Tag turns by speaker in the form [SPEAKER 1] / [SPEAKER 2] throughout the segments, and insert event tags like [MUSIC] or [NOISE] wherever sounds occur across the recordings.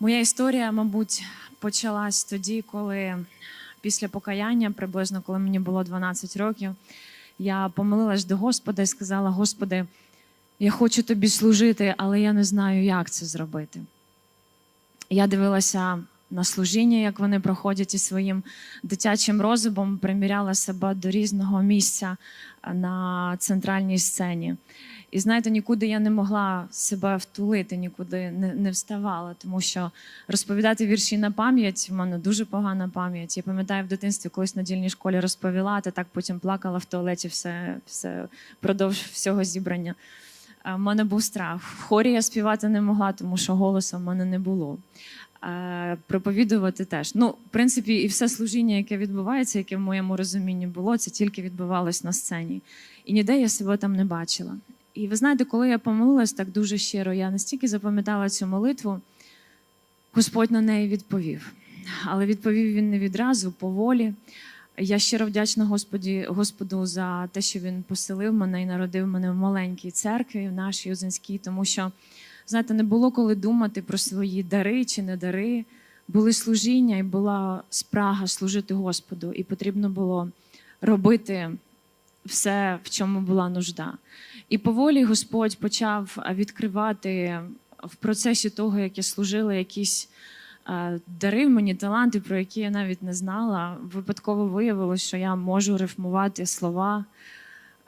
[SPEAKER 1] Моя історія, мабуть, почалась тоді, коли після покаяння, приблизно коли мені було 12 років, я помолилась до Господа і сказала: Господи, я хочу тобі служити, але я не знаю, як це зробити. Я дивилася на служіння, як вони проходять із своїм дитячим розумом, приміряла себе до різного місця на центральній сцені. І знаєте, нікуди я не могла себе втулити, нікуди не, не вставала, тому що розповідати вірші на пам'ять в мене дуже погана пам'ять. Я пам'ятаю в дитинстві, колись на дільній школі розповіла, та так потім плакала в туалеті все, все продовж всього зібрання. У мене був страх. В хорі я співати не могла, тому що голосу в мене не було. Е, Проповідувати теж. Ну, в принципі, і все служіння, яке відбувається, яке в моєму розумінні було, це тільки відбувалось на сцені. І ніде я себе там не бачила. І ви знаєте, коли я помолилась так дуже щиро, я настільки запам'ятала цю молитву, Господь на неї відповів. Але відповів він не відразу, поволі. Я щиро вдячна Господі, Господу за те, що він поселив мене і народив мене в маленькій церкві, в нашій Озинській, тому що, знаєте, не було коли думати про свої дари чи не дари. Були служіння і була спрага служити Господу, і потрібно було робити все, в чому була нужда. І поволі Господь почав відкривати в процесі того, як я служила, якісь е, дарив мені таланти, про які я навіть не знала. Випадково виявилось, що я можу рифмувати слова.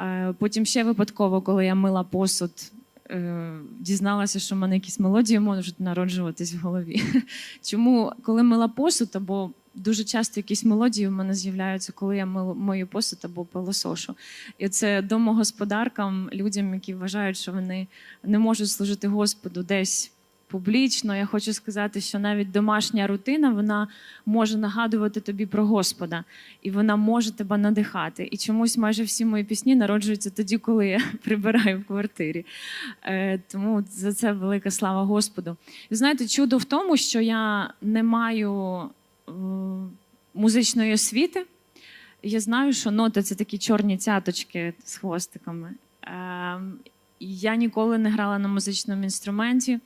[SPEAKER 1] Е, Потім ще випадково, коли я мила посуд, е, дізналася, що в мене якісь мелодії можуть народжуватись в голові. [LAUGHS] Чому, коли мила посуд, або дуже часто якісь мелодії в мене з'являються, коли я мию посуд або пилосошу. І це домогосподаркам, людям, які вважають, що вони не можуть служити Господу десь публічно. Я хочу сказати, що навіть домашня рутина вона може нагадувати тобі про Господа, і вона може тебе надихати. І чомусь майже всі мої пісні народжуються тоді, коли я [LAUGHS] прибираю в квартирі. Е, тому за це велика слава Господу. І знаєте, чудо в тому, що я не маю музичної освіти. Я знаю, що ноти це такі чорні цяточки з хвостиками. Ем, Я ніколи не грала на музичному інструменті,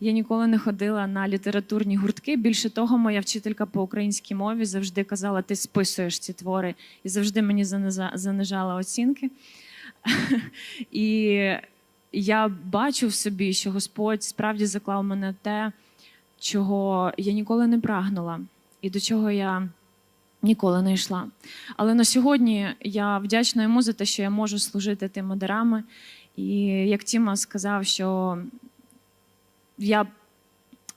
[SPEAKER 1] я ніколи не ходила на літературні гуртки. Більше того, моя вчителька по українській мові завжди казала: ти списуєш ці твори, і завжди мені занижала оцінки. [LAUGHS] І я бачу в собі, що Господь справді заклав мене те, чого я ніколи не прагнула, і до чого я ніколи не йшла. Але на сьогодні я вдячна йому за те, що я можу служити тими дарами. І як Тіма сказав, що я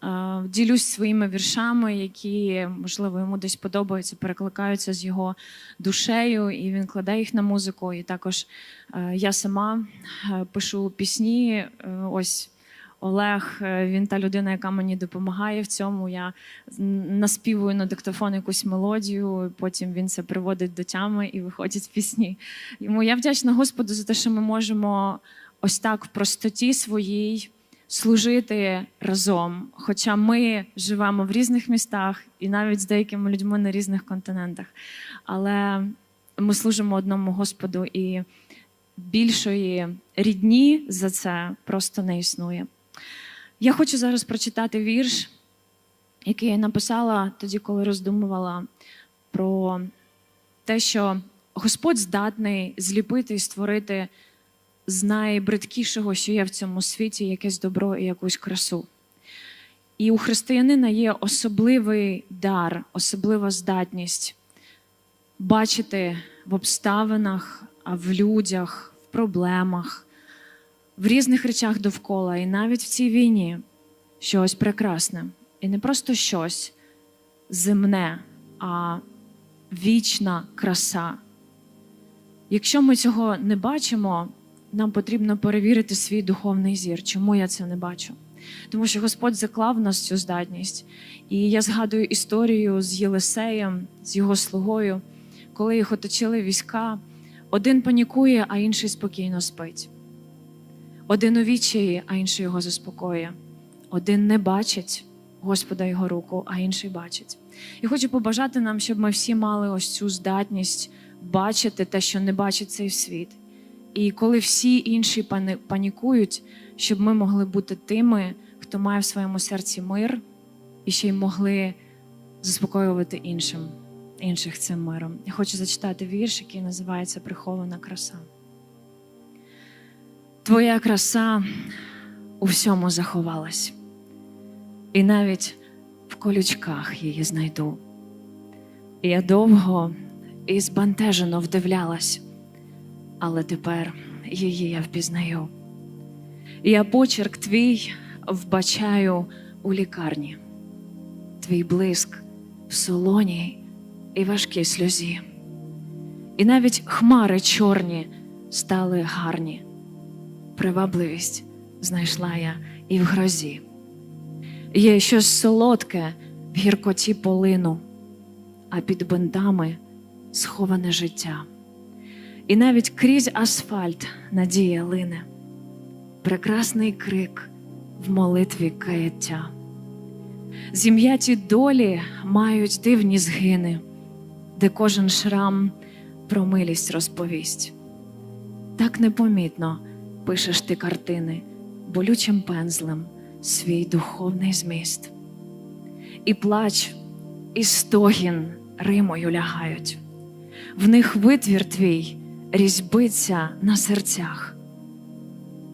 [SPEAKER 1] е, ділюсь своїми віршами, які, можливо, йому десь подобаються, перекликаються з його душею, і він кладе їх на музику. І також е, я сама е, пишу пісні. Ось Олег, е, він та людина, яка мені допомагає в цьому. Я наспівую на диктофон якусь мелодію, потім він це приводить до тями і виходять пісні. Йому я вдячна Господу за те, що ми можемо ось так в простоті своїй служити разом. Хоча ми живемо в різних містах і навіть з деякими людьми на різних континентах. Але ми служимо одному Господу, і більшої рідні за це просто не існує. Я хочу зараз прочитати вірш, який я написала тоді, коли роздумувала про те, що Господь здатний зліпити і створити з найбридкішого, що є в цьому світі, якесь добро і якусь красу. І у християнина є особливий дар, особлива здатність бачити в обставинах, в людях, в проблемах, в різних речах довкола, і навіть в цій війні щось прекрасне. І не просто щось земне, а вічна краса. Якщо ми цього не бачимо, нам потрібно перевірити свій духовний зір. Чому я це не бачу? Тому що Господь заклав в нас цю здатність. І я згадую історію з Єлисеєм, з його слугою, коли їх оточили війська. Один панікує, а інший спокійно спить. Один у відчаї, а інший його заспокоює. Один не бачить Господа його руку, а інший бачить. І хочу побажати нам, щоб ми всі мали ось цю здатність бачити те, що не бачить цей світ. І коли всі інші панікують, щоб ми могли бути тими, хто має в своєму серці мир, і ще й могли заспокоювати іншим, інших цим миром. Я хочу зачитати вірш, який називається Прихована краса. Твоя краса у всьому заховалась, і навіть в колючках її знайду. Я довго і збентежено вдивлялась, але тепер її я впізнаю. Я почерк твій вбачаю у лікарні, твій блиск в солоній і важкій сльозі. І навіть хмари чорні стали гарні, привабливість знайшла я і в грозі. Є щось солодке в гіркоті полину, а під бинтами сховане життя. І навіть крізь асфальт надія лине, прекрасний крик в молитві каяття. Зім'яті долі мають дивні згини, де кожен шрам про милість розповість. Так непомітно пишеш ти картини болючим пензлем свій духовний зміст. І плач, і стогін римою лягають, в них витвір твій різьбиться на серцях.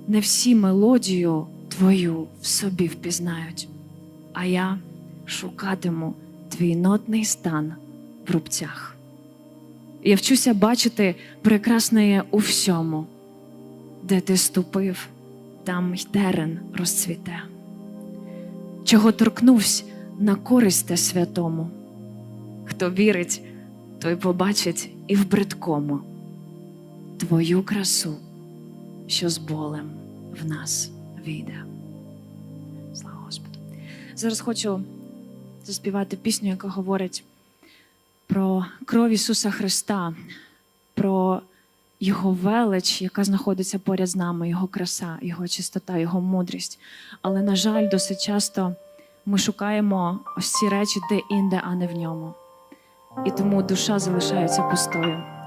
[SPEAKER 1] Не всі мелодію твою в собі впізнають, а я шукатиму твій нотний стан в рубцях. Я вчуся бачити прекрасне у всьому, де ти ступив, там й терен розцвіте, чого торкнувсь на користь те святому. Хто вірить, той побачить і в бридкому твою красу, що з болем в нас війде. Слава Господу. Зараз хочу заспівати пісню, яка говорить про кров Ісуса Христа, про Його велич, яка знаходиться поряд з нами, Його краса, Його чистота, Його мудрість. Але, на жаль, досить часто ми шукаємо ось ці речі де-інде, а не в ньому. І тому душа залишається пустою.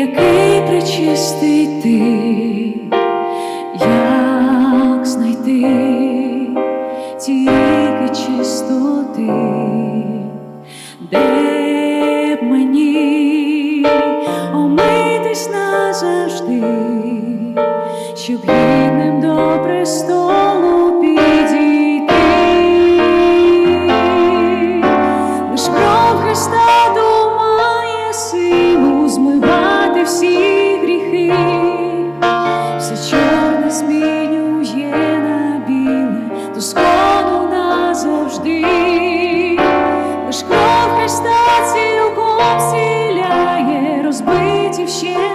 [SPEAKER 1] Який причистий ти, year.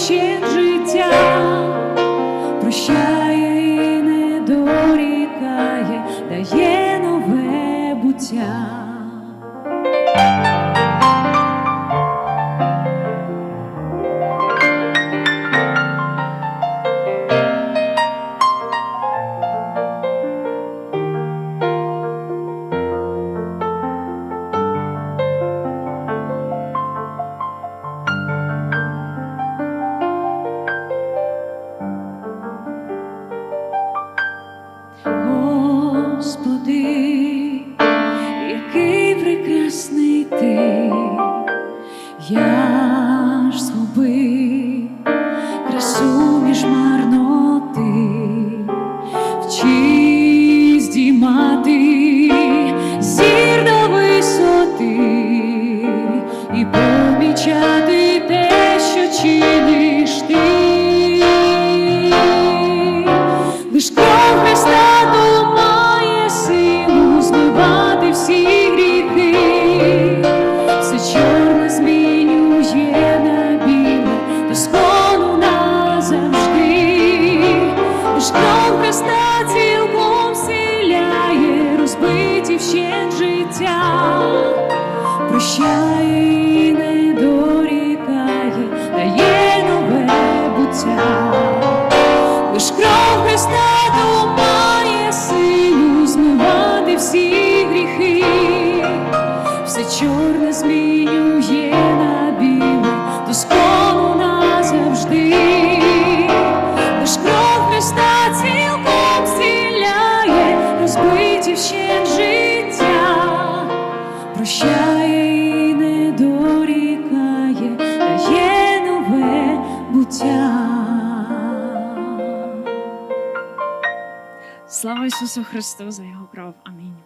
[SPEAKER 1] Розбиті вщент пейзаж згуби, красу між марноти, вчись здіймати зір до висоти і помічати те, що чиниш ти, лиш кров не стату. Слава Ісусу Христу за Його кров. Амінь.